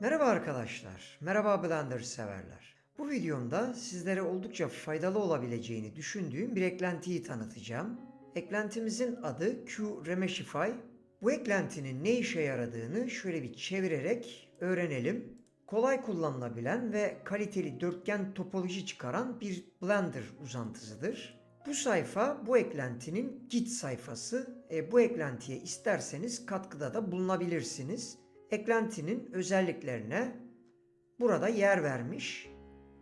Merhaba arkadaşlar, merhaba Blender severler. Bu videomda sizlere oldukça faydalı olabileceğini düşündüğüm bir eklentiyi tanıtacağım. Eklentimizin adı Q-Remeshify. Bu eklentinin ne işe yaradığını şöyle bir çevirerek öğrenelim. Kolay kullanılabilen ve kaliteli dörtgen topoloji çıkaran bir Blender uzantısıdır. Bu sayfa bu eklentinin Git sayfası. E, bu eklentiye isterseniz katkıda da bulunabilirsiniz. Eklentinin özelliklerine burada yer vermiş.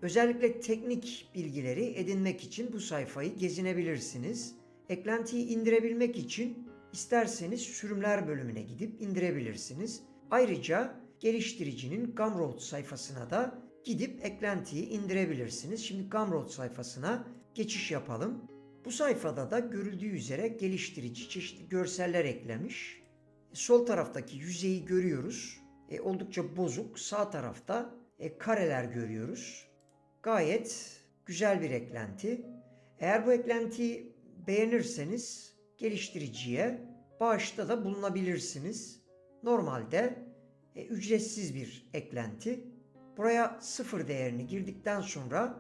Özellikle teknik bilgileri edinmek için bu sayfayı gezinebilirsiniz. Eklentiyi indirebilmek için isterseniz sürümler bölümüne gidip indirebilirsiniz. Ayrıca geliştiricinin Gumroad sayfasına da gidip eklentiyi indirebilirsiniz. Şimdi Gumroad sayfasına geçiş yapalım. Bu sayfada da görüldüğü üzere geliştirici çeşitli görseller eklemiş. Sol taraftaki yüzeyi görüyoruz. E, oldukça bozuk. Sağ tarafta e, kareler görüyoruz. Gayet güzel bir eklenti. Eğer bu eklentiyi beğenirseniz geliştiriciye bağışta da bulunabilirsiniz. Normalde e, ücretsiz bir eklenti. Buraya sıfır değerini girdikten sonra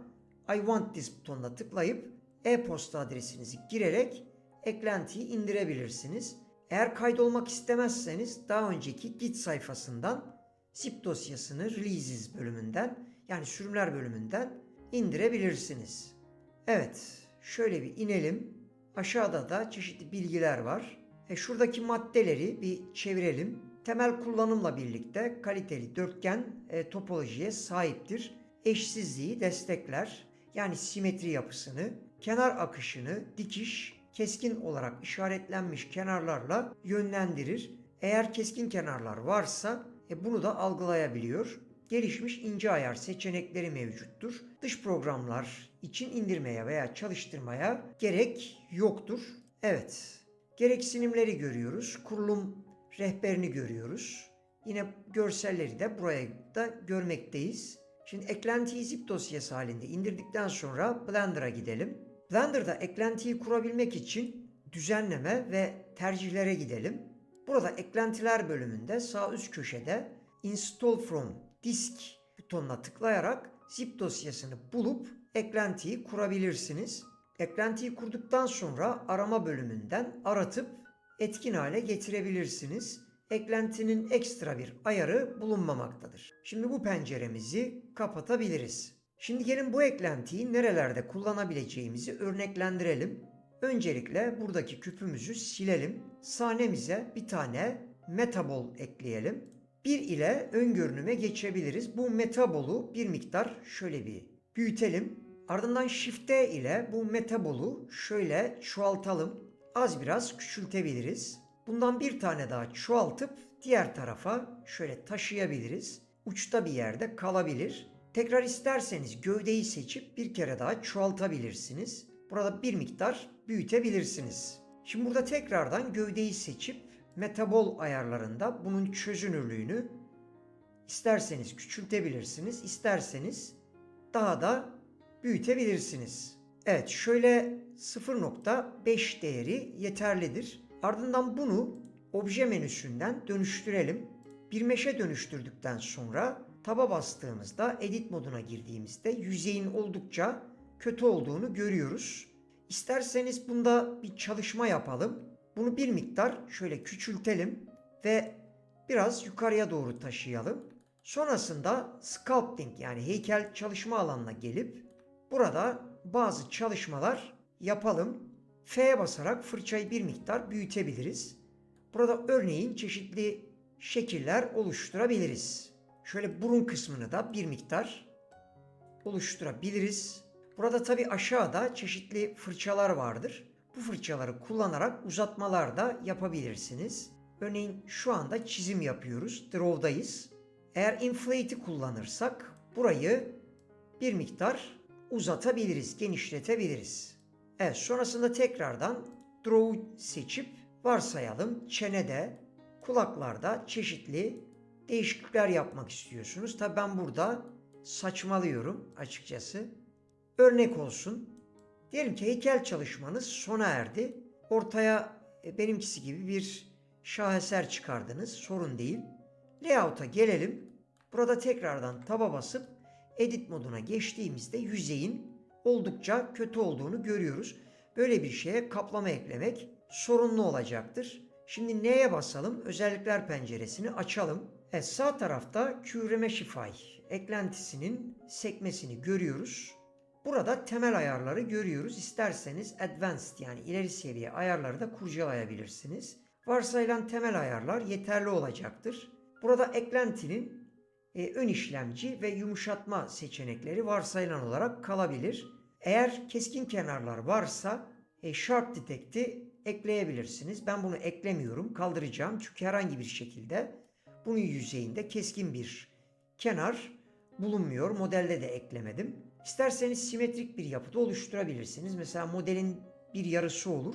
I want this butonuna tıklayıp e-posta adresinizi girerek eklentiyi indirebilirsiniz. Eğer kaydolmak istemezseniz daha önceki Git sayfasından zip dosyasını Releases bölümünden yani sürümler bölümünden indirebilirsiniz. Evet, şöyle bir inelim. Aşağıda da çeşitli bilgiler var. E şuradaki maddeleri bir çevirelim. Temel kullanımla birlikte kaliteli dörtgen e, topolojiye sahiptir. Eşsizliği destekler. Yani simetri yapısını, kenar akışını, dikiş, keskin olarak işaretlenmiş kenarlarla yönlendirir. Eğer keskin kenarlar varsa e, bunu da algılayabiliyor. Gelişmiş ince ayar seçenekleri mevcuttur. Dış programlar için indirmeye veya çalıştırmaya gerek yoktur. Evet, gereksinimleri görüyoruz. Kurulum rehberini görüyoruz. Yine görselleri de buraya da görmekteyiz. Şimdi eklentiyi zip dosyası halinde indirdikten sonra Blender'a gidelim. Blender'da eklentiyi kurabilmek için düzenleme ve tercihlere gidelim. Burada eklentiler bölümünde sağ üst köşede Install from Disk butonuna tıklayarak zip dosyasını bulup eklentiyi kurabilirsiniz. Eklentiyi kurduktan sonra arama bölümünden aratıp etkin hale getirebilirsiniz. Eklentinin ekstra bir ayarı bulunmamaktadır. Şimdi bu penceremizi kapatabiliriz. Şimdi gelin bu eklentiyi nerelerde kullanabileceğimizi örneklendirelim. Öncelikle buradaki küpümüzü silelim. Sahnemize bir tane metabol ekleyelim. Bir ile ön görünüme geçebiliriz. Bu metabolu bir miktar şöyle bir büyütelim. Ardından Shift D ile bu metabolu şöyle çoğaltalım. Az biraz küçültebiliriz. Bundan bir tane daha çoğaltıp diğer tarafa şöyle taşıyabiliriz. Uçta bir yerde kalabilir. Tekrar isterseniz gövdeyi seçip bir kere daha çoğaltabilirsiniz. Burada bir miktar büyütebilirsiniz. Şimdi burada tekrardan gövdeyi seçip metabol ayarlarında bunun çözünürlüğünü isterseniz küçültebilirsiniz, isterseniz daha da büyütebilirsiniz. Evet şöyle 0.5 değeri yeterlidir. Ardından bunu obje menüsünden dönüştürelim. Bir meşe dönüştürdükten sonra taba bastığımızda edit moduna girdiğimizde yüzeyin oldukça kötü olduğunu görüyoruz. İsterseniz bunda bir çalışma yapalım. Bunu bir miktar şöyle küçültelim ve biraz yukarıya doğru taşıyalım. Sonrasında sculpting yani heykel çalışma alanına gelip burada bazı çalışmalar yapalım. F'ye basarak fırçayı bir miktar büyütebiliriz. Burada örneğin çeşitli şekiller oluşturabiliriz. Şöyle burun kısmını da bir miktar oluşturabiliriz. Burada tabi aşağıda çeşitli fırçalar vardır. Bu fırçaları kullanarak uzatmalar da yapabilirsiniz. Örneğin şu anda çizim yapıyoruz. Draw'dayız. Eğer inflate'i kullanırsak burayı bir miktar uzatabiliriz, genişletebiliriz. Evet sonrasında tekrardan Draw seçip varsayalım çenede, kulaklarda çeşitli değişiklikler yapmak istiyorsunuz. Tabi ben burada saçmalıyorum açıkçası. Örnek olsun. Diyelim ki heykel çalışmanız sona erdi. Ortaya e, benimkisi gibi bir şaheser çıkardınız. Sorun değil. Layout'a gelelim. Burada tekrardan taba basıp edit moduna geçtiğimizde yüzeyin oldukça kötü olduğunu görüyoruz. Böyle bir şeye kaplama eklemek sorunlu olacaktır. Şimdi neye basalım? Özellikler penceresini açalım. Evet, sağ tarafta QRemeshify eklentisinin sekmesini görüyoruz. Burada temel ayarları görüyoruz. İsterseniz advanced yani ileri seviye ayarları da kurcalayabilirsiniz. Varsayılan temel ayarlar yeterli olacaktır. Burada eklentinin e, ön işlemci ve yumuşatma seçenekleri varsayılan olarak kalabilir. Eğer keskin kenarlar varsa e, Sharp Detect'i ekleyebilirsiniz. Ben bunu eklemiyorum, kaldıracağım. Çünkü herhangi bir şekilde bunun yüzeyinde keskin bir kenar bulunmuyor. Modelde de eklemedim. İsterseniz simetrik bir yapıda oluşturabilirsiniz. Mesela modelin bir yarısı olur.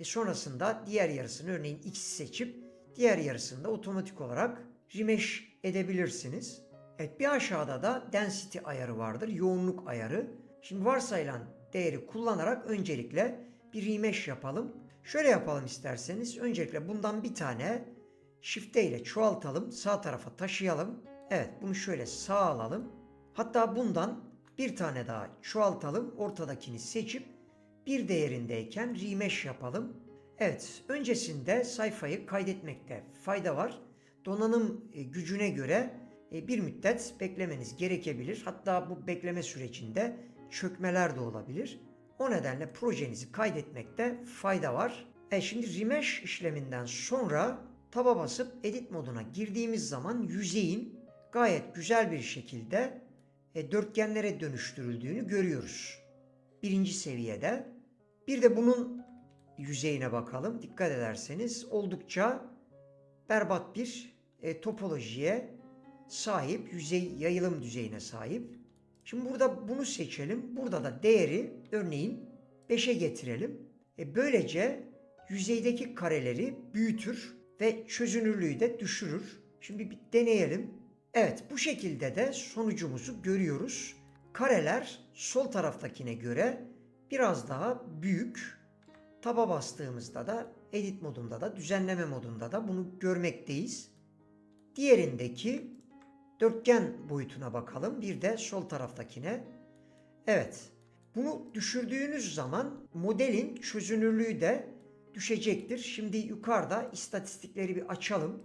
E sonrasında diğer yarısını örneğin X seçip diğer yarısını da otomatik olarak remesh edebilirsiniz. Evet bir aşağıda da density ayarı vardır. Yoğunluk ayarı. Şimdi varsayılan değeri kullanarak öncelikle bir remesh yapalım. Şöyle yapalım isterseniz. Öncelikle bundan bir tane shift ile çoğaltalım. Sağ tarafa taşıyalım. Evet bunu şöyle sağ alalım. Hatta bundan bir tane daha çoğaltalım. Ortadakini seçip bir değerindeyken remesh yapalım. Evet, öncesinde sayfayı kaydetmekte fayda var. Donanım e, gücüne göre e, bir müddet beklemeniz gerekebilir. Hatta bu bekleme sürecinde çökmeler de olabilir. O nedenle projenizi kaydetmekte fayda var. E şimdi remesh işleminden sonra taba basıp edit moduna girdiğimiz zaman yüzeyin gayet güzel bir şekilde e, dörtgenlere dönüştürüldüğünü görüyoruz. Birinci seviyede. Bir de bunun yüzeyine bakalım. Dikkat ederseniz oldukça berbat bir e, topolojiye sahip, yüzey yayılım düzeyine sahip. Şimdi burada bunu seçelim. Burada da değeri örneğin 5'e getirelim. E, böylece yüzeydeki kareleri büyütür ve çözünürlüğü de düşürür. Şimdi bir deneyelim. Evet bu şekilde de sonucumuzu görüyoruz. Kareler sol taraftakine göre biraz daha büyük. Taba bastığımızda da edit modunda da düzenleme modunda da bunu görmekteyiz. Diğerindeki dörtgen boyutuna bakalım. Bir de sol taraftakine. Evet. Bunu düşürdüğünüz zaman modelin çözünürlüğü de düşecektir. Şimdi yukarıda istatistikleri bir açalım.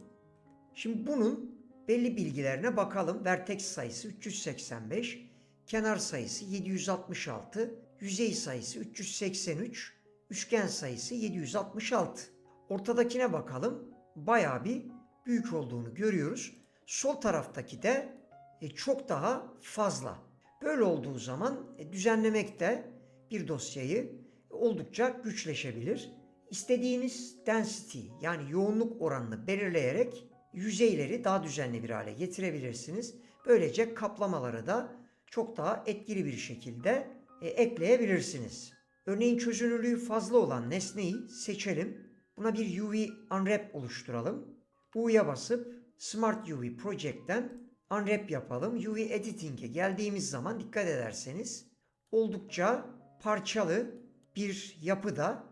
Şimdi bunun belli bilgilerine bakalım. Vertex sayısı 385, kenar sayısı 766, yüzey sayısı 383, üçgen sayısı 766. Ortadakine bakalım. Bayağı bir büyük olduğunu görüyoruz. Sol taraftaki de e, çok daha fazla. Böyle olduğu zaman e, düzenlemek de bir dosyayı oldukça güçleşebilir. İstediğiniz density yani yoğunluk oranını belirleyerek yüzeyleri daha düzenli bir hale getirebilirsiniz. Böylece kaplamaları da çok daha etkili bir şekilde e, ekleyebilirsiniz. Örneğin çözünürlüğü fazla olan nesneyi seçelim. Buna bir UV Unwrap oluşturalım. U'ya basıp Smart UV Project'ten Unwrap yapalım. UV Editing'e geldiğimiz zaman dikkat ederseniz oldukça parçalı bir yapıda.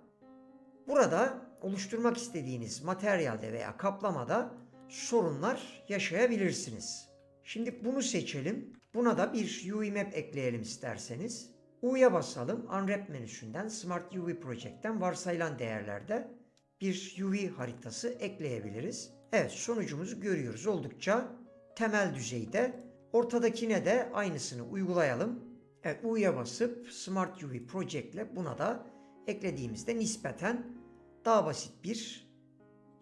Burada oluşturmak istediğiniz materyalde veya kaplamada sorunlar yaşayabilirsiniz. Şimdi bunu seçelim. Buna da bir UV Map ekleyelim isterseniz. U'ya basalım. Unwrap menüsünden Smart UV Project'ten varsayılan değerlerde bir UV haritası ekleyebiliriz. Evet sonucumuzu görüyoruz. Oldukça temel düzeyde. Ortadakine de aynısını uygulayalım. Evet U'ya basıp Smart UV Project ile buna da eklediğimizde nispeten daha basit bir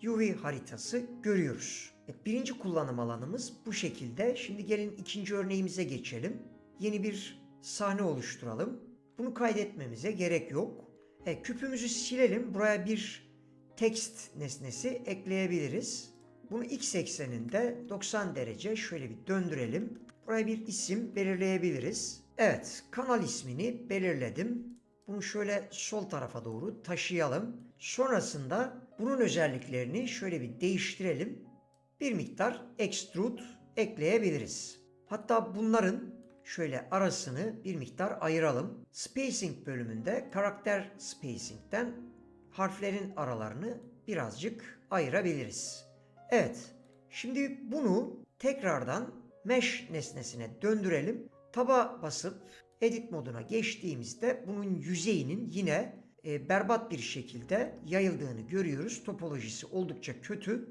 UV haritası görüyoruz. Evet, birinci kullanım alanımız bu şekilde. Şimdi gelin ikinci örneğimize geçelim. Yeni bir sahne oluşturalım. Bunu kaydetmemize gerek yok. Evet, küpümüzü silelim. Buraya bir text nesnesi ekleyebiliriz. Bunu x ekseninde 90 derece şöyle bir döndürelim. Buraya bir isim belirleyebiliriz. Evet, kanal ismini belirledim. Bunu şöyle sol tarafa doğru taşıyalım. Sonrasında bunun özelliklerini şöyle bir değiştirelim. Bir miktar extrude ekleyebiliriz. Hatta bunların şöyle arasını bir miktar ayıralım. Spacing bölümünde karakter spacing'den harflerin aralarını birazcık ayırabiliriz. Evet, şimdi bunu tekrardan mesh nesnesine döndürelim. Taba basıp edit moduna geçtiğimizde bunun yüzeyinin yine e, berbat bir şekilde yayıldığını görüyoruz. Topolojisi oldukça kötü.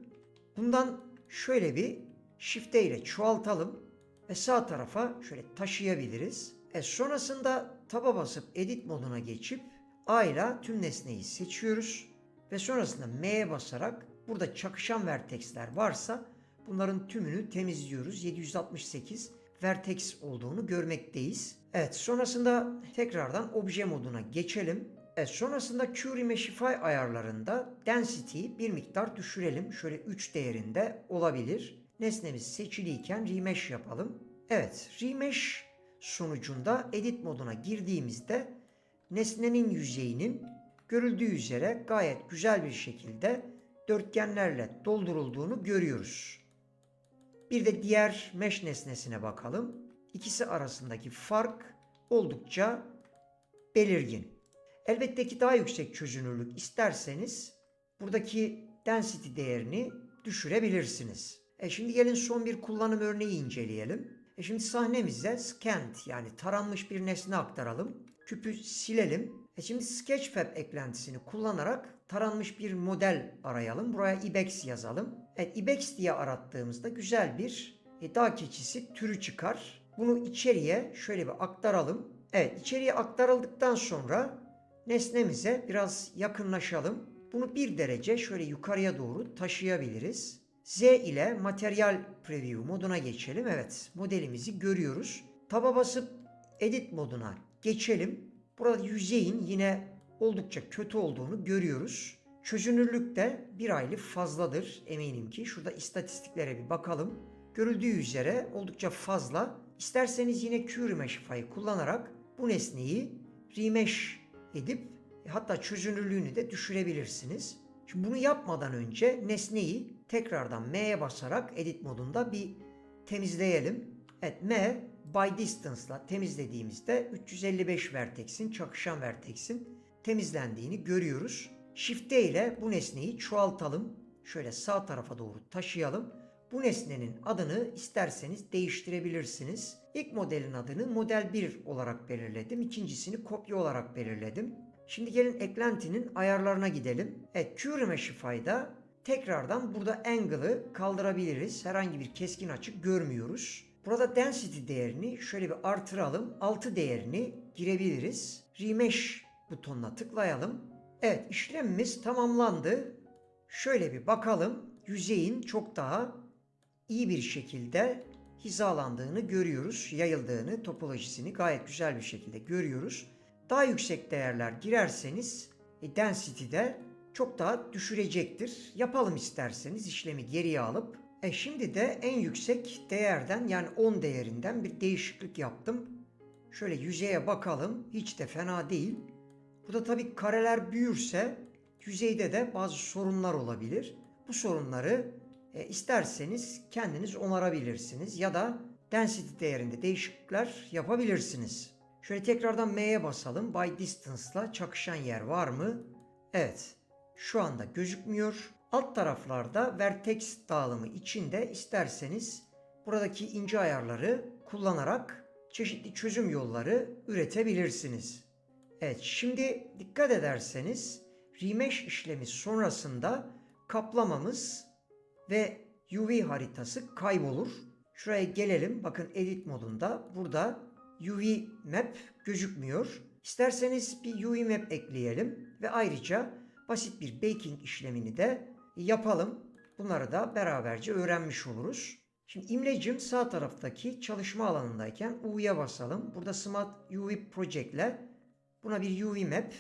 Bundan şöyle bir shift ile çoğaltalım ve sağ tarafa şöyle taşıyabiliriz. E sonrasında taba basıp edit moduna geçip A ile tüm nesneyi seçiyoruz ve sonrasında M'ye basarak burada çakışan vertexler varsa bunların tümünü temizliyoruz. 768 vertex olduğunu görmekteyiz. Evet sonrasında tekrardan obje moduna geçelim. Evet, sonrasında QRemeshify ayarlarında density'yi bir miktar düşürelim. Şöyle 3 değerinde olabilir. Nesnemiz seçiliyken remesh yapalım. Evet, remesh sonucunda edit moduna girdiğimizde nesnenin yüzeyinin görüldüğü üzere gayet güzel bir şekilde dörtgenlerle doldurulduğunu görüyoruz. Bir de diğer mesh nesnesine bakalım. İkisi arasındaki fark oldukça belirgin. Elbette ki daha yüksek çözünürlük isterseniz buradaki density değerini düşürebilirsiniz. E şimdi gelin son bir kullanım örneği inceleyelim. E şimdi sahnemize scanned yani taranmış bir nesne aktaralım. Küpü silelim. E şimdi Sketchfab eklentisini kullanarak taranmış bir model arayalım. Buraya ibex yazalım. Evet ibex diye arattığımızda güzel bir e, dağ keçisi türü çıkar. Bunu içeriye şöyle bir aktaralım. Evet içeriye aktarıldıktan sonra nesnemize biraz yakınlaşalım. Bunu bir derece şöyle yukarıya doğru taşıyabiliriz. Z ile materyal preview moduna geçelim. Evet modelimizi görüyoruz. Taba basıp edit moduna geçelim. Burada yüzeyin yine oldukça kötü olduğunu görüyoruz. Çözünürlük de bir aylık fazladır eminim ki. Şurada istatistiklere bir bakalım. Görüldüğü üzere oldukça fazla. İsterseniz yine QRemeshify'ı kullanarak bu nesneyi remesh edip e, hatta çözünürlüğünü de düşürebilirsiniz. Şimdi bunu yapmadan önce nesneyi tekrardan M'ye basarak edit modunda bir temizleyelim. Evet M by distance'la temizlediğimizde 355 vertex'in çakışan vertex'in temizlendiğini görüyoruz. Shift D ile bu nesneyi çoğaltalım. Şöyle sağ tarafa doğru taşıyalım. Bu nesnenin adını isterseniz değiştirebilirsiniz. İlk modelin adını model 1 olarak belirledim. İkincisini kopya olarak belirledim. Şimdi gelin eklentinin ayarlarına gidelim. Evet QRemeshify'da tekrardan burada angle'ı kaldırabiliriz. Herhangi bir keskin açı görmüyoruz. Burada density değerini şöyle bir artıralım. 6 değerini girebiliriz. Remesh butonuna tıklayalım. Evet işlemimiz tamamlandı. Şöyle bir bakalım. Yüzeyin çok daha iyi bir şekilde hizalandığını görüyoruz. Yayıldığını, topolojisini gayet güzel bir şekilde görüyoruz. Daha yüksek değerler girerseniz e, density de çok daha düşürecektir. Yapalım isterseniz işlemi geriye alıp e şimdi de en yüksek değerden yani 10 değerinden bir değişiklik yaptım. Şöyle yüzeye bakalım. Hiç de fena değil. Burada tabii kareler büyürse yüzeyde de bazı sorunlar olabilir. Bu sorunları e, isterseniz kendiniz onarabilirsiniz ya da density değerinde değişiklikler yapabilirsiniz. Şöyle tekrardan M'ye basalım. By distance'la çakışan yer var mı? Evet. Şu anda gözükmüyor. Alt taraflarda vertex dağılımı içinde isterseniz buradaki ince ayarları kullanarak çeşitli çözüm yolları üretebilirsiniz. Evet şimdi dikkat ederseniz remesh işlemi sonrasında kaplamamız ve UV haritası kaybolur. Şuraya gelelim. Bakın edit modunda burada UV map gözükmüyor. İsterseniz bir UV map ekleyelim ve ayrıca basit bir baking işlemini de yapalım. Bunları da beraberce öğrenmiş oluruz. Şimdi imlecim sağ taraftaki çalışma alanındayken U'ya basalım. Burada Smart UV Project ile buna bir UV map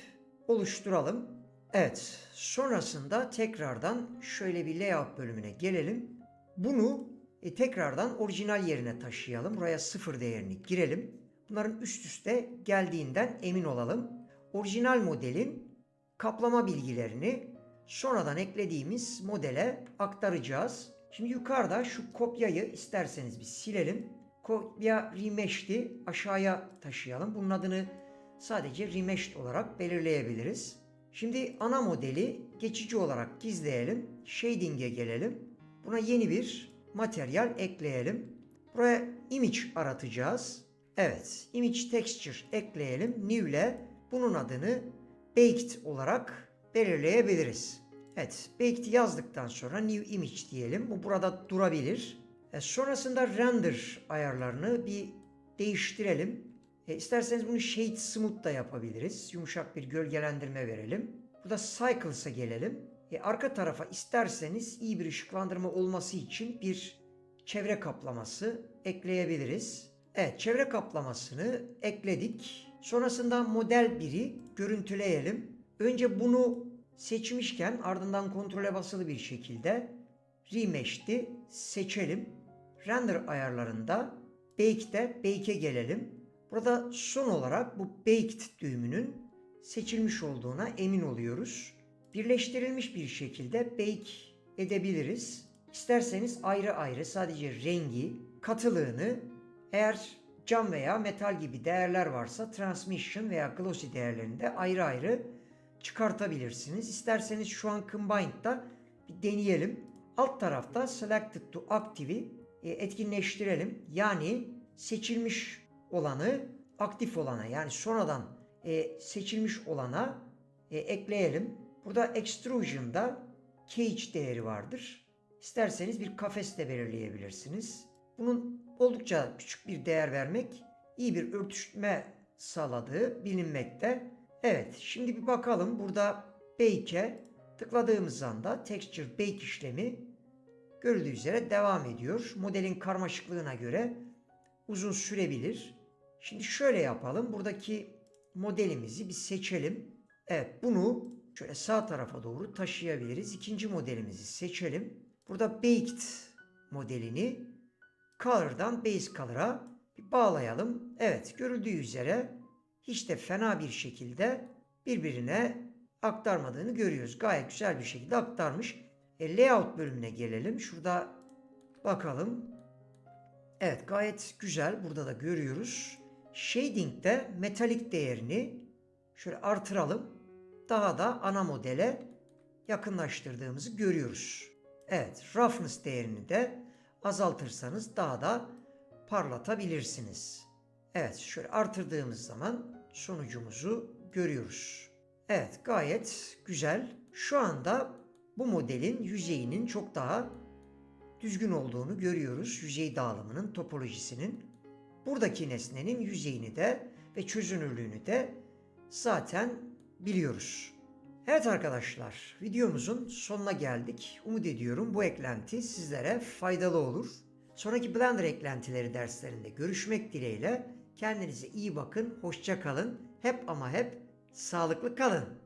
oluşturalım. Evet, sonrasında tekrardan şöyle bir layout bölümüne gelelim. Bunu e, tekrardan orijinal yerine taşıyalım. Buraya sıfır değerini girelim. Bunların üst üste geldiğinden emin olalım. Orijinal modelin kaplama bilgilerini sonradan eklediğimiz modele aktaracağız. Şimdi yukarıda şu kopyayı isterseniz bir silelim. Kopya remeshed'i aşağıya taşıyalım. Bunun adını sadece remeshed olarak belirleyebiliriz. Şimdi ana modeli geçici olarak gizleyelim. Shading'e gelelim. Buna yeni bir materyal ekleyelim. Buraya image aratacağız. Evet, image texture ekleyelim. New ile bunun adını baked olarak belirleyebiliriz. Evet, baked yazdıktan sonra new image diyelim. Bu burada durabilir. E, sonrasında render ayarlarını bir değiştirelim. E, isterseniz bunu shade smooth da yapabiliriz. Yumuşak bir gölgelendirme verelim. Burada cycles'a gelelim. E, arka tarafa isterseniz iyi bir ışıklandırma olması için bir çevre kaplaması ekleyebiliriz. Evet, çevre kaplamasını ekledik. Sonrasında model 1'i görüntüleyelim. Önce bunu seçmişken ardından kontrole basılı bir şekilde remesh'ti seçelim. Render ayarlarında Baked'e Bake'e gelelim. Burada son olarak bu Baked düğümünün seçilmiş olduğuna emin oluyoruz. Birleştirilmiş bir şekilde bake edebiliriz. İsterseniz ayrı ayrı sadece rengi, katılığını eğer cam veya metal gibi değerler varsa transmission veya glossy değerlerinde ayrı ayrı çıkartabilirsiniz. İsterseniz şu an combined'da bir deneyelim. Alt tarafta selected to active'i e, etkinleştirelim. Yani seçilmiş olanı aktif olana yani sonradan e, seçilmiş olana e, ekleyelim. Burada extrusion'da cage değeri vardır. İsterseniz bir kafes de belirleyebilirsiniz. Bunun oldukça küçük bir değer vermek iyi bir örtüşme sağladığı bilinmekte. Evet şimdi bir bakalım burada bake'e tıkladığımız anda texture bake işlemi görüldüğü üzere devam ediyor. Modelin karmaşıklığına göre uzun sürebilir. Şimdi şöyle yapalım. Buradaki modelimizi bir seçelim. Evet bunu şöyle sağ tarafa doğru taşıyabiliriz. İkinci modelimizi seçelim. Burada baked modelini color'dan base color'a bağlayalım. Evet görüldüğü üzere hiç de fena bir şekilde birbirine aktarmadığını görüyoruz. Gayet güzel bir şekilde aktarmış. E, layout bölümüne gelelim. Şurada bakalım. Evet gayet güzel. Burada da görüyoruz. Shading'de metalik değerini şöyle artıralım. Daha da ana modele yakınlaştırdığımızı görüyoruz. Evet roughness değerini de azaltırsanız daha da parlatabilirsiniz. Evet şöyle artırdığımız zaman sonucumuzu görüyoruz. Evet gayet güzel. Şu anda bu modelin yüzeyinin çok daha düzgün olduğunu görüyoruz. Yüzey dağılımının topolojisinin. Buradaki nesnenin yüzeyini de ve çözünürlüğünü de zaten biliyoruz. Evet arkadaşlar videomuzun sonuna geldik. Umut ediyorum bu eklenti sizlere faydalı olur. Sonraki Blender eklentileri derslerinde görüşmek dileğiyle. Kendinize iyi bakın, hoşça kalın. Hep ama hep sağlıklı kalın.